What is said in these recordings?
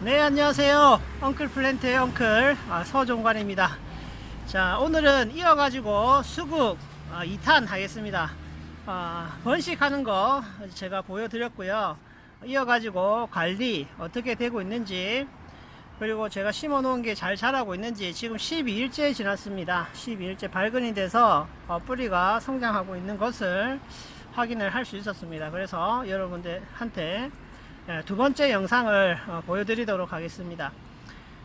네 안녕하세요. 엉클 플랜트의 엉클 아, 서종관입니다. 자 오늘은 이어가지고 수국 아, 2탄 하겠습니다. 아, 번식하는 거 제가 보여드렸고요. 이어가지고 관리 어떻게 되고 있는지 그리고 제가 심어 놓은 게 잘 자라고 있는지 지금 12일째 지났습니다. 12일째 발근이 돼서 어, 뿌리가 성장하고 있는 것을 확인을 할 수 있었습니다. 그래서 여러분들한테 예, 두 번째 영상을 어, 보여드리도록 하겠습니다.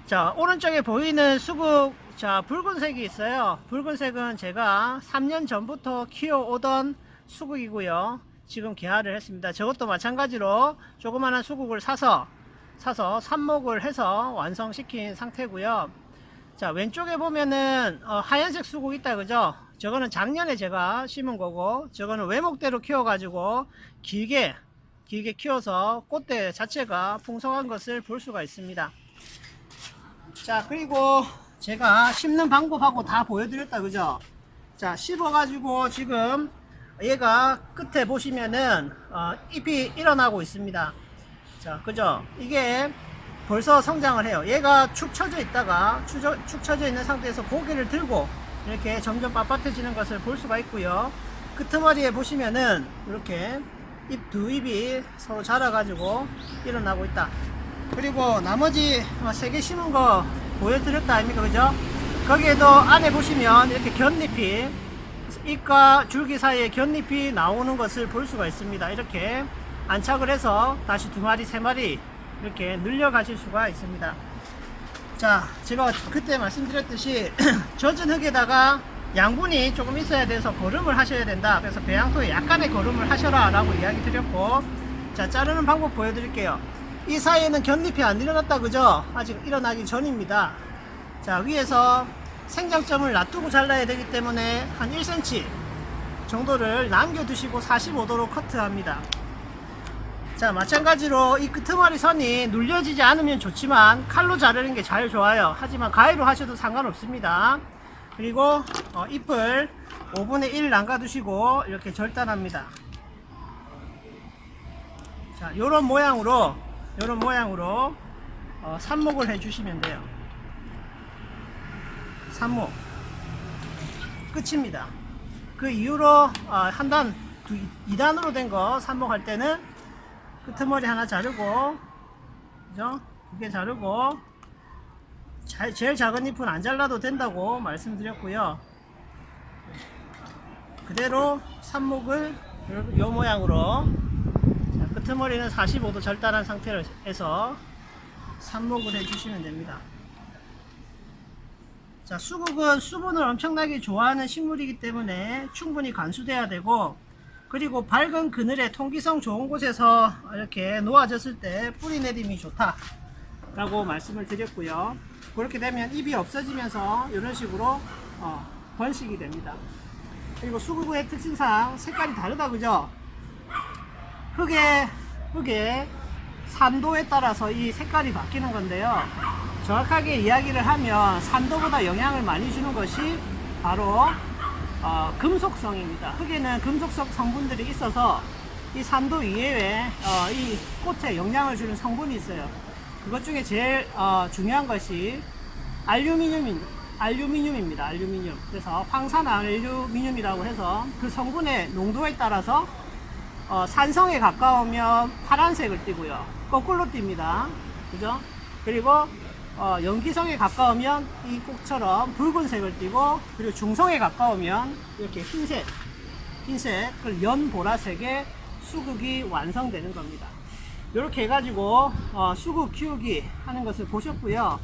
자, 오른쪽에 보이는 수국, 자, 붉은색이 있어요. 붉은색은 제가 3년 전부터 키워오던 수국이고요. 지금 개화를 했습니다. 저것도 마찬가지로 조그마한 수국을 사서, 사서 삽목을 해서 완성시킨 상태고요. 자, 왼쪽에 보면은 어, 하얀색 수국 있다, 그죠? 저거는 작년에 제가 심은 거고, 저거는 외목대로 키워가지고 길게 길게 키워서 꽃대 자체가 풍성한 것을 볼 수가 있습니다. 자, 그리고 제가 심는 방법하고 다 보여드렸다, 그죠? 자, 씹어가지고 지금 얘가 끝에 보시면은 어, 잎이 일어나고 있습니다. 자, 그죠? 이게 벌써 성장을 해요. 얘가 축 처져 있다가 축, 축 처져 있는 상태에서 고개를 들고 이렇게 점점 빳빳해지는 것을 볼 수가 있고요. 끄트머리에 보시면은 이렇게 잎 두 잎이 서로 자라가지고 일어나고 있다. 그리고 나머지 세 개 심은 거 보여드렸다 아닙니까 그죠? 거기에도 안에 보시면 이렇게 곁잎이 잎과 줄기 사이에 곁잎이 나오는 것을 볼 수가 있습니다. 이렇게 안착을 해서 다시 두 마리 세 마리 이렇게 늘려 가실 수가 있습니다. 자, 제가 그때 말씀드렸듯이 젖은 흙에다가 양분이 조금 있어야 돼서 거름을 하셔야 된다. 그래서 배양토에 약간의 거름을 하셔라 라고 이야기 드렸고 자 자르는 방법 보여드릴게요. 이 사이에는 곁잎이 안 일어났다 그죠? 아직 일어나기 전입니다. 자 위에서 생장점을 놔두고 잘라야 되기 때문에 한 1cm 정도를 남겨두시고 45도로 커트합니다. 자 마찬가지로 이 끄트머리 선이 눌려지지 않으면 좋지만 칼로 자르는 게 제일 좋아요. 하지만 가위로 하셔도 상관없습니다. 그리고 어, 잎을 5분의 1 남겨두시고 이렇게 절단합니다. 자, 요런 모양으로 요런 모양으로 어, 삽목을 해주시면 돼요. 삽목 끝입니다. 그 이후로 어, 한 단, 두, 2단으로 된 거 삽목할 때는 끄트머리 하나 자르고 그죠? 두 개 자르고 자- 제일 작은 잎은 안 잘라도 된다고 말씀드렸고요. 그대로 삽목을 요- 요 모양으로 자, 끄트머리는 45도 절단한 상태에서 삽목을 해주시면 됩니다. 자, 수국은 수분을 엄청나게 좋아하는 식물이기 때문에 충분히 관수돼야 되고 그리고 밝은 그늘에 통기성 좋은 곳에서 이렇게 놓아졌을 때 뿌리 내림이 좋다 라고 말씀을 드렸고요 그렇게 되면 잎이 없어지면서 이런 식으로 어, 번식이 됩니다 그리고 수국의 특징상 색깔이 다르다 그죠 흙의 흙의 산도에 따라서 이 색깔이 바뀌는 건데요 정확하게 이야기를 하면 산도보다 영향을 많이 주는 것이 바로 어, 금속성입니다. 흙에는 금속성 성분들이 있어서 이 산도 이외에 어, 이 꽃에 영향을 주는 성분이 있어요. 그것 중에 제일 어, 중요한 것이 알루미늄인, 알루미늄입니다. 알루미늄. 그래서 황산 알루미늄이라고 해서 그 성분의 농도에 따라서 어, 산성에 가까우면 파란색을 띠고요. 거꾸로 띱니다. 그죠? 그리고 어, 연기성에 가까우면 이 꽃처럼 붉은색을 띠고 그리고 중성에 가까우면 이렇게 흰색, 흰색, 그 연보라색의 수국이 완성되는 겁니다. 이렇게 해가지고 어, 수국 키우기 하는 것을 보셨고요.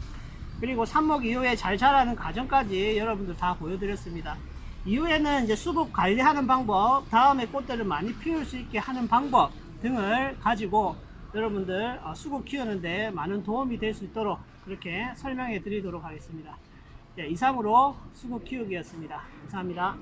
그리고 삽목 이후에 잘 자라는 과정까지 여러분들 다 보여드렸습니다. 이후에는 이제 수국 관리하는 방법, 다음에 꽃들을 많이 피울 수 있게 하는 방법 등을 가지고 여러분들 어, 수국 키우는데 많은 도움이 될 수 있도록 그렇게 설명해 드리도록 하겠습니다. 네, 이상으로 수국 키우기였습니다. 감사합니다.